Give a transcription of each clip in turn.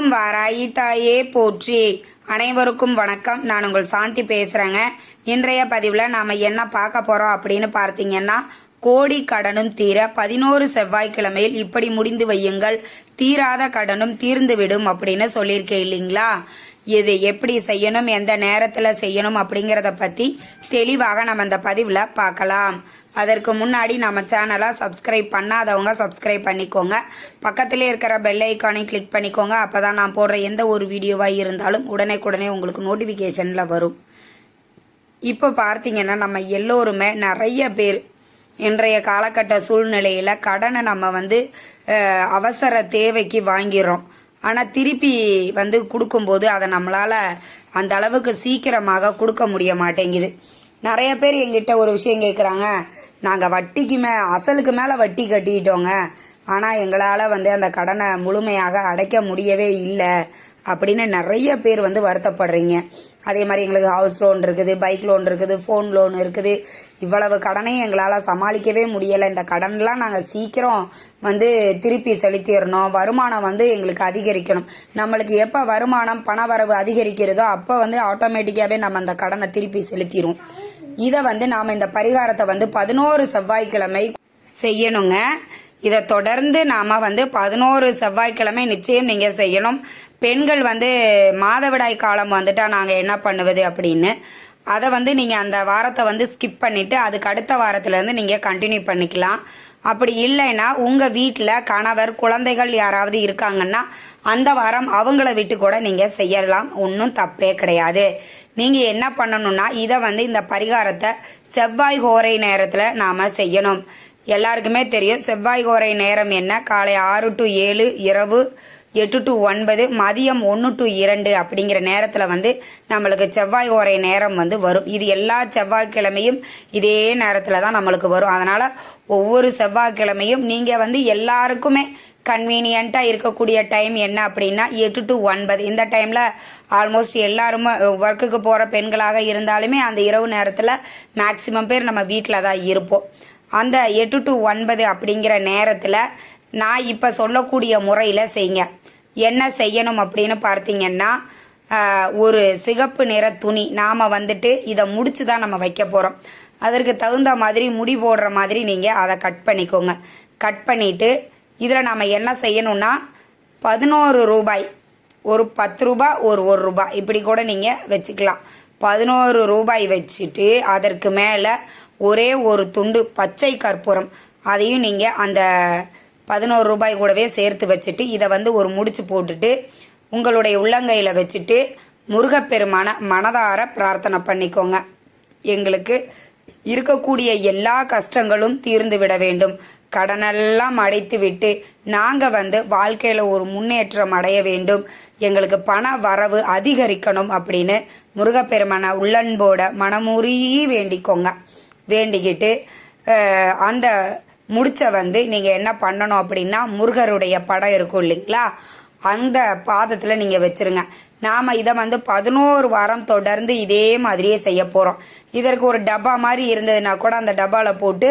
ஓம் வாராயி தாயே போற்றி. அனைவருக்கும் வணக்கம். நான் உங்கள் சாந்தி பேசுகிறேங்க இன்றைய பதிவில் நாம் என்ன பார்க்க போகிறோம் அப்படின்னு பார்த்தீங்கன்னா கோடி கடனும் தீர பதினோரு செவ்வாய்க்கிழமையில் இப்படி முடிந்து வையுங்கள். தீராத கடனும் தீர்ந்துவிடும் அப்படின்னு சொல்லியிருக்கேன் இல்லைங்களா? இது எப்படி செய்யணும் எந்த நேரத்தில் செய்யணும் அப்படிங்கிறத பற்றி தெளிவாக நம்ம இந்த பதிவில் பார்க்கலாம். அதற்கு முன்னாடி நம்ம சேனலை சப்ஸ்கிரைப் பண்ணாதவங்க சப்ஸ்கிரைப் பண்ணிக்கோங்க. பக்கத்திலே இருக்கிற பெல் ஐக்கானை கிளிக் பண்ணிக்கோங்க. அப்போ தான் நான் போடுற எந்த ஒரு வீடியோவாக இருந்தாலும் உடனே உங்களுக்கு நோட்டிஃபிகேஷனில் வரும். இப்போ பார்த்தீங்கன்னா நம்ம எல்லோருமே நிறைய பேர் இன்றைய காலகட்ட சூழ்நிலையில் கடனை நம்ம வந்து அவசர தேவைக்கு வாங்கிடுறோம். ஆனால் திருப்பி வந்து கொடுக்கும்போது அதை நம்மளால் அந்த அளவுக்கு சீக்கிரமாக கொடுக்க முடிய மாட்டேங்குது. நிறைய பேர் எங்கிட்ட ஒரு விஷயம் கேட்குறாங்க நாங்கள் வட்டிக்கு மே அசலுக்கு மேலே வட்டி கட்டிக்கிட்டோங்க ஆனால் எங்களால் வந்து அந்த கடனை முழுமையாக அடைக்க முடியவே இல்லை. அப்படின்னு நிறைய பேர் வந்து வருத்தப்படுறீங்க. அதே மாதிரி எங்களுக்கு ஹவுஸ் லோன் இருக்குது பைக் லோன் இருக்குது ஃபோன் லோன் இருக்குது. இவ்வளவு கடனையும் எங்களால் சமாளிக்கவே முடியலை. இந்த கடன்லாம் நாங்கள் சீக்கிரம் வந்து திருப்பி செலுத்திடணும். வருமானம் வந்து எங்களுக்கு அதிகரிக்கணும். நம்மளுக்கு எப்போ வருமானம் பண வரவு அதிகரிக்கிறதோ அப்போ வந்து ஆட்டோமேட்டிக்காகவே நம்ம அந்த கடனை திருப்பி செலுத்திடுவோம். இதை வந்து நாம் இந்த பரிகாரத்தை வந்து பதினோரு செவ்வாய்க்கிழமை செய்யணுங்க. இதை தொடர்ந்து நாம் வந்து பதினோரு செவ்வாய்க்கிழமை நிச்சயம் நீங்கள் செய்யணும். பெண்கள் வந்து மாதவிடாய் காலம் வந்துட்டா நாங்கள் என்ன பண்ணுவது அப்படின்னு. அதை வந்து நீங்கள் அந்த வாரத்தை வந்து ஸ்கிப் பண்ணிவிட்டு அதுக்கு அடுத்த வாரத்துலேருந்து நீங்கள் கண்டினியூ பண்ணிக்கலாம். அப்படி இல்லைன்னா உங்கள் வீட்டில் கணவர் குழந்தைகள் யாராவது இருக்காங்கன்னா அந்த வாரம் அவங்கள விட்டு கூட நீங்கள் செய்யலாம். ஒன்றும் தப்பே கிடையாது. நீங்கள் என்ன பண்ணணும்னா இதை வந்து இந்த பரிகாரத்தை செவ்வாய் கோரை நேரத்தில் நாம் செய்யணும். எல்லாருக்குமே தெரியும் செவ்வாய் கோரை நேரம் என்ன? காலை ஆறு டு ஏழு இரவு எட்டு டு ஒன்பது மதியம் ஒன்று டு இரண்டு அப்படிங்கிற நேரத்தில் வந்து நம்மளுக்கு செவ்வாய் ஓரை நேரம் வந்து வரும். இது எல்லா செவ்வாய்க்கிழமையும் இதே நேரத்தில் தான் நம்மளுக்கு வரும். அதனால் ஒவ்வொரு செவ்வாய்க்கிழமையும் நீங்கள் வந்து எல்லாருக்குமே கன்வீனியண்ட்டாக இருக்கக்கூடிய டைம் என்ன அப்படின்னா எட்டு டு ஒன்பது. இந்த டைமில் ஆல்மோஸ்ட் எல்லாருமே ஒர்க்குக்கு போகிற பெண்களாக இருந்தாலுமே அந்த இரவு நேரத்தில் மேக்சிமம் பேர் நம்ம வீட்டில் தான் இருப்போம். அந்த எட்டு டு ஒன்பது அப்படிங்கிற நேரத்தில் நான் இப்போ சொல்லக்கூடிய முறையில் செய்யுங்க. என்ன செய்யணும் அப்படின்னு பார்த்தீங்கன்னா ஒரு சிகப்பு நிற துணி நாம் வந்துட்டு இதை முடிச்சு தான் நம்ம வைக்க போகிறோம் அதற்கு தகுந்த மாதிரி முடி போடுற மாதிரி நீங்கள் அதை கட் பண்ணிக்கோங்க. கட் பண்ணிவிட்டு இதில் நாம் என்ன செய்யணும்னா பதினோரு ரூபாய் ஒரு பத்து ரூபாய் ஒரு ஒரு ரூபாய் இப்படி கூட நீங்கள் வச்சுக்கலாம். பதினோரு ரூபாய் வச்சுட்டு அதற்கு மேலே ஒரே ஒரு துண்டு பச்சை கற்பூரம். அதையும் நீங்கள் அந்த பதினோரு ரூபாய் கூடவே சேர்த்து வச்சுட்டு இதை வந்து ஒரு முடிச்சு போட்டுட்டு உங்களுடைய உள்ளங்கையில் வச்சுட்டு முருகப்பெருமான மனதார பிரார்த்தனை பண்ணிக்கோங்க. எங்களுக்கு இருக்கக்கூடிய எல்லா கஷ்டங்களும் தீர்ந்து விட வேண்டும். கடனெல்லாம் அடைத்து விட்டு நாங்கள் வந்து வாழ்க்கையில் ஒரு முன்னேற்றம் அடைய வேண்டும். எங்களுக்கு பண வரவு அதிகரிக்கணும் அப்படின்னு முருகப்பெருமான உள்ளன்போட மனமுறி வேண்டிக்கோங்க. வேண்டிக்கிட்டு அந்த முடிச்ச வந்து நீங்கள் என்ன பண்ணணும் அப்படின்னா முருகருடைய படம் இருக்கும் இல்லைங்களா? அந்த பாதத்தில் நீங்கள் வச்சுருங்க. நாம் இதை வந்து பதினோரு வாரம் தொடர்ந்து இதே மாதிரியே செய்ய போகிறோம் இதற்கு ஒரு டப்பா மாதிரி இருந்ததுன்னா கூட அந்த டப்பாவில் போட்டு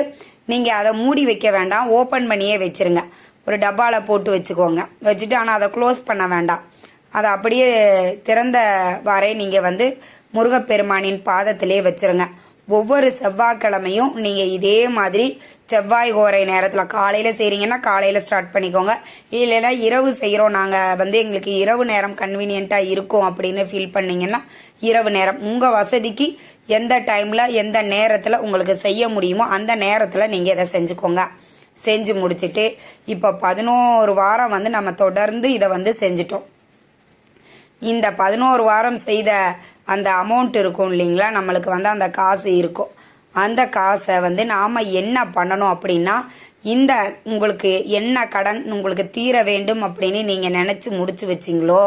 நீங்கள் அதை மூடி வைக்க வேண்டாம். ஓப்பன் பண்ணியே வச்சுருங்க. ஒரு டப்பாவில் போட்டு வச்சுக்கோங்க. வச்சுட்டு ஆனால் அதை க்ளோஸ் பண்ண வேண்டாம். அதை அப்படியே திறந்த வாரே நீங்கள் வந்து முருகப்பெருமானின் பாதத்திலே வச்சிருங்க. ஒவ்வொரு செவ்வாய்க்கிழமையும் நீங்கள் இதே மாதிரி செவ்வாய் கோரை நேரத்தில் காலையில் செய்கிறீங்கன்னா காலையில் ஸ்டார்ட் பண்ணிக்கோங்க. இல்லைன்னா இரவு செய்கிறோம் நாங்கள் வந்து எங்களுக்கு இரவு நேரம் கன்வீனியண்ட்டாக இருக்கும் அப்படின்னு ஃபீல் பண்ணீங்கன்னா இரவு நேரம். உங்கள் வசதிக்கு எந்த டைமில் எந்த நேரத்தில் உங்களுக்கு செய்ய முடியுமோ அந்த நேரத்தில் நீங்கள் இதை செஞ்சுக்கோங்க. செஞ்சு முடிச்சுட்டு இப்போ பதினோரு வாரம் வந்து நம்ம தொடர்ந்து இதை வந்து செஞ்சிட்டோம். இந்த பதினோரு வாரம் செய்த அந்த அமௌண்ட் இருக்கும் இல்லைங்களா? நம்மளுக்கு வந்து அந்த காசு இருக்கும். அந்த காசை வந்து நாம் என்ன பண்ணணும் அப்படின்னா இந்த உங்களுக்கு என்ன கடன் உங்களுக்கு தீர வேண்டும் அப்படின்னு நீங்கள் நினச்சி முடிச்சு வச்சிங்களோ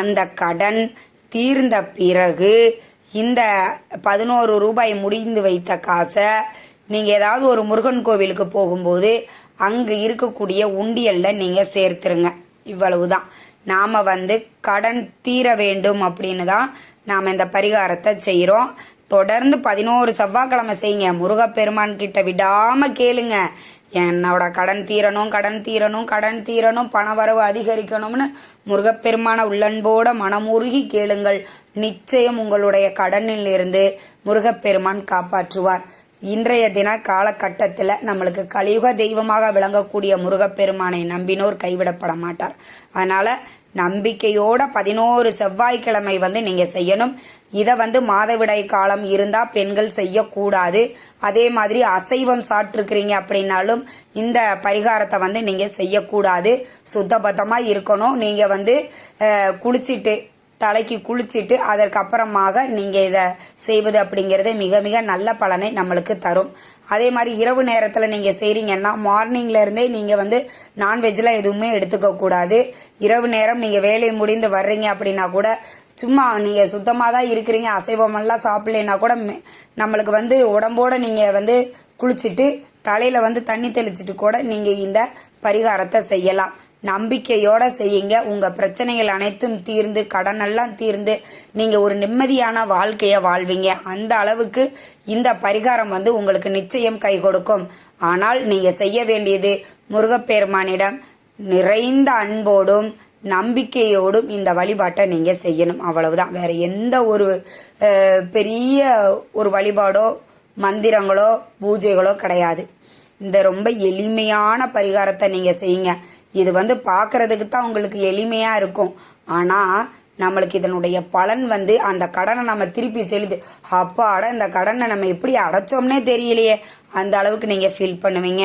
அந்த கடன் தீர்ந்த பிறகு இந்த பதினோரு ரூபாய் முடிந்து வைத்த காசை நீங்கள் ஏதாவது ஒரு முருகன் கோவிலுக்கு போகும்போது அங்கே இருக்கக்கூடிய உண்டியலில் நீங்கள் சேர்த்துருங்க. இவ்வளவு தான் நாம் வந்து கடன் தீர வேண்டும் அப்படின்னு தான் நாம் இந்த பரிகாரத்தை செய்கிறோம் தொடர்ந்து பதினோரு செவ்வாய்க்கிழமை செய்யுங்க. முருகப்பெருமான் கிட்ட விடாமல் கேளுங்க. என்னோட கடன் தீரணும் கடன் தீரணும் கடன் தீரணும் பணவரவு அதிகரிக்கணும்னு முருகப்பெருமான உள்ளன்போட மனமுருகி கேளுங்கள். நிச்சயம் உங்களுடைய கடனில் இருந்து முருகப்பெருமான் காப்பாற்றுவார். இன்றைய தின காலகட்டத்தில் நம்மளுக்கு கலியுக தெய்வமாக விளங்கக்கூடிய முருகப்பெருமானை நம்பினோர் கைவிடப்பட மாட்டார். அதனால நம்பிக்கையோட பதினோரு செவ்வாய்க்கிழமை வந்து நீங்க செய்யணும். இதை வந்து மாதவிடாய் காலம் இருந்தா பெண்கள் செய்யக்கூடாது. அதே மாதிரி அசைவம் சாப்பிட்ருக்கிறீங்க அப்படின்னாலும் இந்த பரிகாரத்தை வந்து நீங்க செய்யக்கூடாது. சுத்தபத்தமாக இருக்கணும். நீங்க வந்து குளிச்சுட்டு குளிச்சிட்டு தலைக்கு குளிச்சிட்டு அதற்கு அப்புறமாக இதை செய்வது அப்படிங்கிறது மிக மிக நல்ல பலனை நம்மளுக்கு தரும். அதே மாதிரி இரவு நேரத்தில் நீங்கள் செய்கிறீங்கன்னா மார்னிங்லேருந்தே நீங்கள் வந்து நான்வெஜ்லாம் எதுவுமே எடுத்துக்கக்கூடாது இரவு நேரம் நீங்கள் வேலை முடிந்து வர்றீங்க அப்படின்னா கூட சும்மா நீங்கள் சுத்தமாக தான் இருக்கிறீங்க அசைவமெல்லாம் சாப்பிட்லேன்னா கூட நம்மளுக்கு வந்து உடம்போட நீங்கள் வந்து குளிச்சுட்டு தலையில் வந்து தண்ணி தெளிச்சிட்டு கூட நீங்கள் இந்த பரிகாரத்தை செய்யலாம். நம்பிக்கையோட செய்யுங்க. உங்க பிரச்சனைகள் அனைத்தும் தீர்ந்து கடனெல்லாம் தீர்ந்து நீங்க ஒரு நிம்மதியான வாழ்க்கைய வாழ்வீங்க. அந்த அளவுக்கு இந்த பரிகாரம் வந்து உங்களுக்கு நிச்சயம் கை கொடுக்கும். ஆனால் நீங்க செய்ய வேண்டியது முருகப்பெருமானிடம் நிறைந்த அன்போடும் நம்பிக்கையோடும் இந்த வழிபாட்டை நீங்க செய்யணும். அவ்வளவுதான். வேற எந்த ஒரு பெரிய ஒரு வழிபாடோ மந்திரங்களோ பூஜைகளோ கிடையாது. இந்த ரொம்ப எளிமையான பரிகாரத்தை நீங்க செய்யுங்க. இது வந்து பார்க்கறதுக்கு தான் உங்களுக்கு எளிமையாக இருக்கும். ஆனால் நம்மளுக்கு இதனுடைய பலன் வந்து அந்த கடனை நம்ம திருப்பி செலுத்து. அப்பாட இந்த கடனை நம்ம எப்படி அடைச்சோம்னே தெரியலையே. அந்த அளவுக்கு நீங்கள் ஃபீல் பண்ணுவீங்க.